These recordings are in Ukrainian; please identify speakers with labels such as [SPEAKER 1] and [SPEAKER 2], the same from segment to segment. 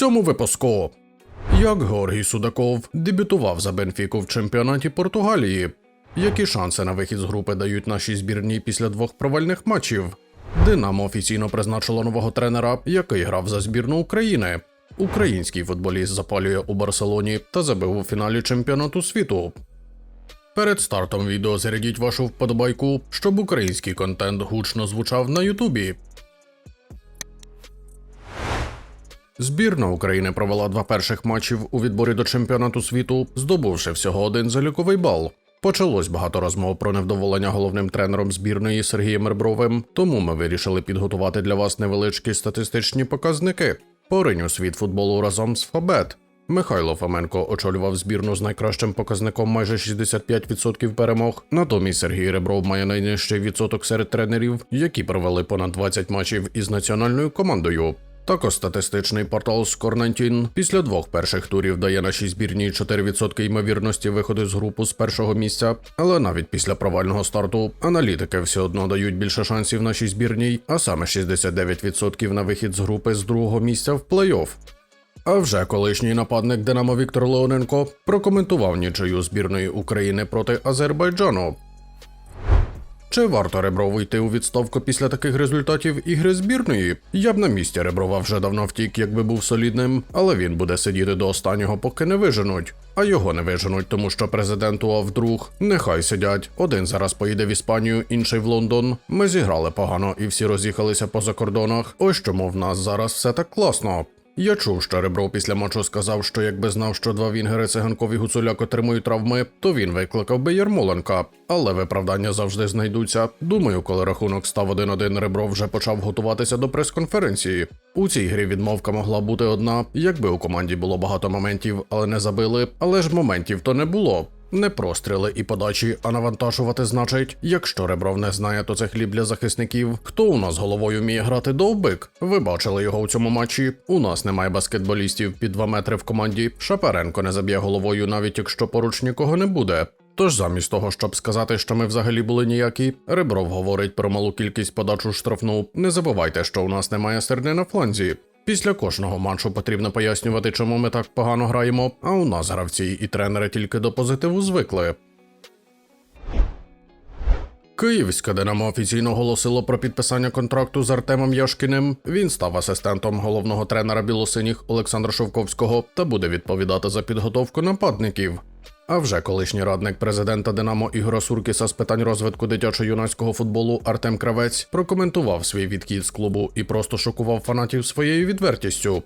[SPEAKER 1] цьому випуску. Як Георгій Судаков дебютував за Бенфіку в чемпіонаті Португалії? Які шанси на вихід з групи дають нашій збірній після двох провальних матчів? Динамо офіційно призначило нового тренера, який грав за збірну України. Український футболіст запалює у Барселоні та забив у фіналі чемпіонату світу. Перед стартом відео зарядіть вашу вподобайку, щоб український контент гучно звучав на Ютубі. Збірна України провела два перших матчів у відборі до чемпіонату світу, здобувши всього один заліковий бал. Почалось багато розмов про невдоволення головним тренером збірної Сергієм Ребровим, тому ми вирішили підготувати для вас невеличкі статистичні показники. Поринь у світ футболу разом з Фабет. Михайло Фоменко очолював збірну з найкращим показником майже 65% перемог. Натомість Сергій Ребров має найнижчий відсоток серед тренерів, які провели понад 20 матчів із національною командою. Також статистичний портал Score19 після двох перших турів дає нашій збірній 4% ймовірності виходу з групу з першого місця, але навіть після провального старту аналітики все одно дають більше шансів нашій збірній, а саме 69% на вихід з групи з другого місця в плей-офф. А вже колишній нападник Динамо Віктор Леоненко прокоментував нічию збірної України проти Азербайджану. Чи варто Реброву йти у відставку після таких результатів ігри збірної? Я б на місці Реброва вже давно втік, якби був солідним, але він буде сидіти до останнього, поки не виженуть. А його не виженуть, тому що президент УАВ друг. Нехай сидять. Один зараз поїде в Іспанію, інший в Лондон. Ми зіграли погано і всі роз'їхалися по закордонах. Ось чому в нас зараз все так класно. Я чув, що Ребров після матчу сказав, що якби знав, що два вінгери циганков і гуцуляк отримують травми, то він викликав би Ярмоленка. Але виправдання завжди знайдуться. Думаю, коли рахунок став 1-1, Ребров вже почав готуватися до прес-конференції. У цій грі відмовка могла бути одна, якби у команді було багато моментів, але не забили. Але ж моментів то не було. Не простріли і подачі, а навантажувати значить, якщо Ребров не знає, то це хліб для захисників. Хто у нас головою вміє грати довбик? Ви бачили його у цьому матчі. У нас немає баскетболістів під 2 метри в команді. Шапаренко не заб'є головою, навіть якщо поруч нікого не буде. Тож замість того, щоб сказати, що ми взагалі були ніякі, Ребров говорить про малу кількість подач у штрафну. Не забувайте, що у нас немає серди на фланзі. Після кожного матчу потрібно пояснювати, чому ми так погано граємо, а у нас гравці і тренери тільки до позитиву звикли. Київське Динамо офіційно оголосило про підписання контракту з Артемом Яшкіним. Він став асистентом головного тренера білосиніх Олександра Шовковського та буде відповідати за підготовку нападників. А вже колишній радник президента Динамо Ігора Суркіса з питань розвитку дитячо-юнацького футболу Артем Кравець прокоментував свій відхід з клубу і просто шокував фанатів своєю відвертістю.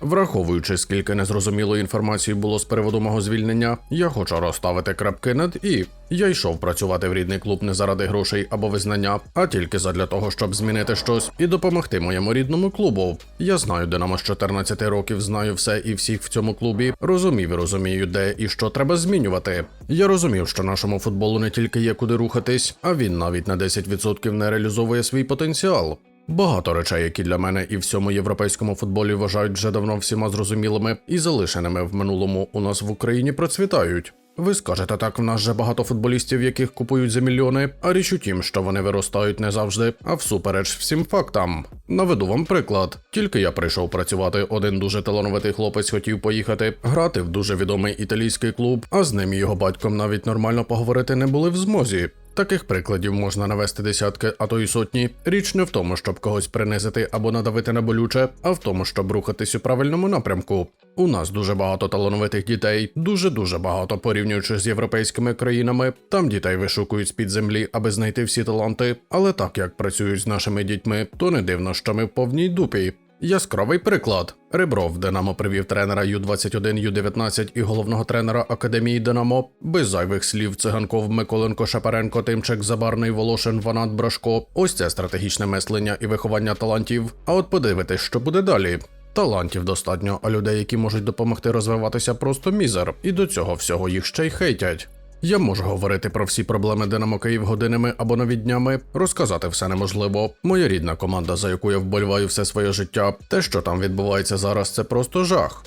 [SPEAKER 1] Враховуючи, скільки незрозумілої інформації було з приводу мого звільнення, я хочу розставити крапки над і. Я йшов працювати в рідний клуб не заради грошей або визнання, а тільки задля того, щоб змінити щось і допомогти моєму рідному клубу. Я знаю Динамо з 14 років, знаю все і всіх в цьому клубі. Розумів і розумію, де і що треба змінювати. Я розумів, що нашому футболу не тільки є куди рухатись, а він навіть на 10% не реалізовує свій потенціал. Багато речей, які для мене і всьому європейському футболі вважають вже давно всіма зрозумілими і залишеними в минулому у нас в Україні процвітають. Ви скажете так, в нас же багато футболістів, яких купують за мільйони, а річ у тім, що вони виростають не завжди, а всупереч всім фактам. Наведу вам приклад. Тільки я прийшов працювати, один дуже талановитий хлопець хотів поїхати грати в дуже відомий італійський клуб, а з ним і його батьком навіть нормально поговорити не були в змозі. Таких прикладів можна навести десятки, а то й сотні. Річ не в тому, щоб когось принизити або надавити на болюче, а в тому, щоб рухатись у правильному напрямку. У нас дуже багато талановитих дітей, дуже дуже багато порівнюючи з європейськими країнами. Там дітей вишукують з під землі, аби знайти всі таланти. Але так як працюють з нашими дітьми, то не дивно, що ми в повній дупі. Яскравий приклад. Ребров Динамо привів тренера Ю-21, Ю-19 і головного тренера Академії Динамо. Без зайвих слів Циганков, Миколенко, Шапаренко, Тимчик, Забарний, Волошин, Ванат, Брашко. Ось це стратегічне мислення і виховання талантів. А от подивитись, що буде далі. Талантів достатньо, а людей, які можуть допомогти розвиватися, просто мізер. І до цього всього їх ще й хейтять. Я можу говорити про всі проблеми Динамо Київ годинами або навіть днями. Розказати все неможливо. Моя рідна команда, за яку я вболіваю все своє життя. Те, що там відбувається зараз, це просто жах.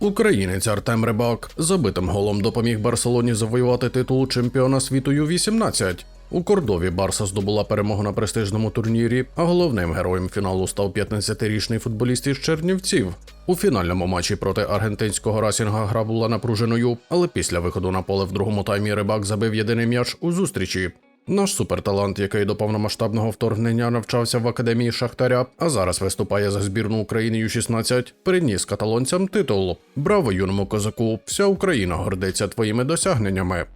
[SPEAKER 1] Українець Артем Рибак забитим голом допоміг Барселоні завоювати титул чемпіона світу Ю-18. У Кордові Барса здобула перемогу на престижному турнірі, а головним героєм фіналу став 15-річний футболіст із Чернівців. У фінальному матчі проти аргентинського расінга гра була напруженою, але після виходу на поле в другому таймі рибак забив єдиний м'яч у зустрічі. Наш суперталант, який до повномасштабного вторгнення навчався в академії Шахтаря, а зараз виступає за збірну України Ю-16, приніс каталонцям титул. Браво, юному козаку! Вся Україна гордиться твоїми досягненнями.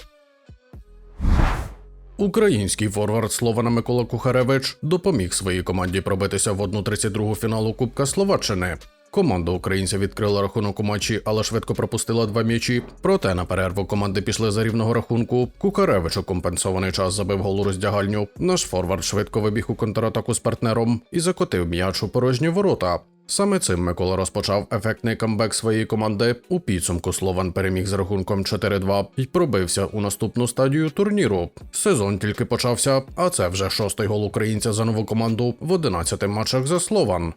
[SPEAKER 1] Український форвард Слована Микола Кухаревич допоміг своїй команді пробитися в 1-32 фіналу Кубка Словаччини. Команда українця відкрила рахунок у матчі, але швидко пропустила два м'ячі. Проте на перерву команди пішли за рівного рахунку. Кукаревич у компенсований час забив гол у роздягальню. Наш форвард швидко вибіг у контратаку з партнером і закотив м'яч у порожні ворота. Саме цим Микола розпочав ефектний камбек своєї команди. У підсумку Слован переміг з рахунком 4-2 і пробився у наступну стадію турніру. Сезон тільки почався, а це вже шостий гол українця за нову команду в 11 матчах за Слован.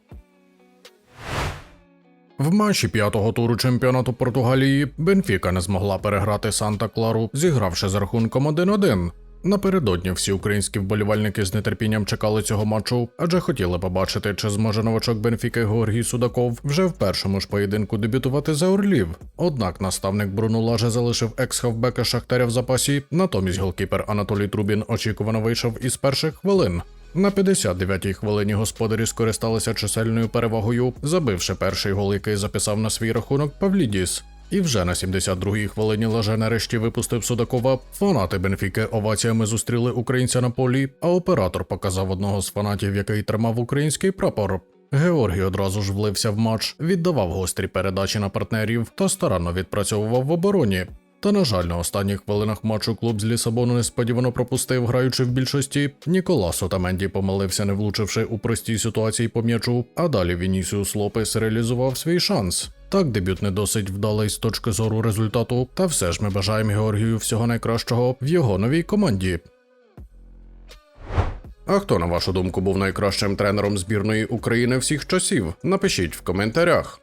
[SPEAKER 1] В матчі п'ятого туру чемпіонату Португалії Бенфіка не змогла переграти Санта Клару, зігравши з рахунком 1-1. Напередодні всі українські вболівальники з нетерпінням чекали цього матчу, адже хотіли побачити, чи зможе новачок Бенфіки Георгій Судаков вже в першому ж поєдинку дебютувати за Орлів. Однак наставник Бруно Лаже залишив екс-хавбека Шахтаря в запасі, натомість голкіпер Анатолій Трубін очікувано вийшов із перших хвилин. На 59-й хвилині господарі скористалися чисельною перевагою, забивши перший гол, який записав на свій рахунок Павлідіс. І вже на 72-й хвилині Лаже нарешті випустив Судакова. Фанати Бенфіки оваціями зустріли українця на полі, а оператор показав одного з фанатів, який тримав український прапор. Георгій одразу ж влився в матч, віддавав гострі передачі на партнерів та старанно відпрацьовував в обороні. Та, на жаль, на останніх хвилинах матчу клуб з Лісабону несподівано пропустив, граючи в більшості. Ніколас Отаменді помилився, не влучивши у простій ситуації по м'ячу, а далі Вінісіус Лопес реалізував свій шанс. Так, дебют не досить вдалий з точки зору результату, та все ж ми бажаємо Георгію всього найкращого в його новій команді. А хто, на вашу думку, був найкращим тренером збірної України всіх часів? Напишіть в коментарях.